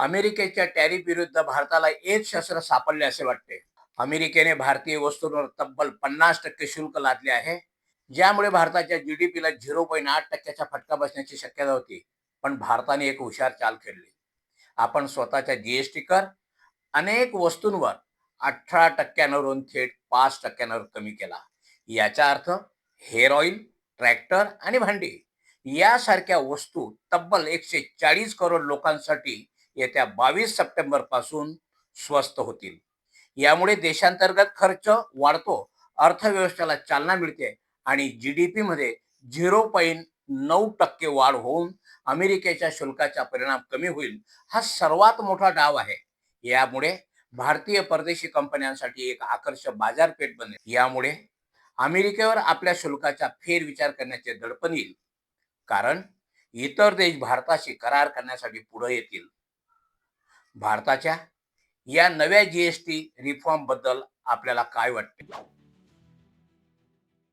अमेरिकेच्या टॅरिफ विरुद्ध भारताला एक शस्त्र सापडले असे वाटते. अमेरिकेने भारतीय वस्तूंवर तब्बल पन्नास टक्के शुल्क लादले आहे. ज्यामुळे भारताच्या जी डी पीला झिरो पॉईंट आठ टक्क्याचा फटका बसण्याची शक्यता होती. पण भारताने एक हुशार चाल खेळली. आपण स्वतःच्या जीएसटी कर. अनेक वस्तूंवर अठरा टक्क्यांवरून थेट पाच टक्क्यांवर कमी केला. याचा अर्थ हेअर ऑइल ट्रॅक्टर आणि भांडी यासारख्या वस्तू तब्बल एकशे चाळीस करोड लोकांसाठी येत्या बावीस सप्टेंबरपासून स्वस्त होतील. यामुळे देशांतर्गत खर्च वाढतो अर्थव्यवस्थेला चालना मिळते आणि जी डी पीमध्ये झिरो पॉईंट नऊ टक्के वाढ होऊन अमेरिकेच्या शुल्काचा परिणाम कमी होईल हा सर्वात मोठा डाव आहे. यामुळे भारतीय परदेशी कंपन्यांसाठी एक आकर्षक बाजारपेठ बनेल. यामुळे अमेरिकेवर आपल्या शुल्काचा फेरविचार करण्याचे दडपण येईल. कारण इतर देश भारताशी करार करण्यासाठी पुढे येतील. भारताच्या या नव्या जीएसटी रिफॉर्मबद्दल आपल्याला काय वाटते?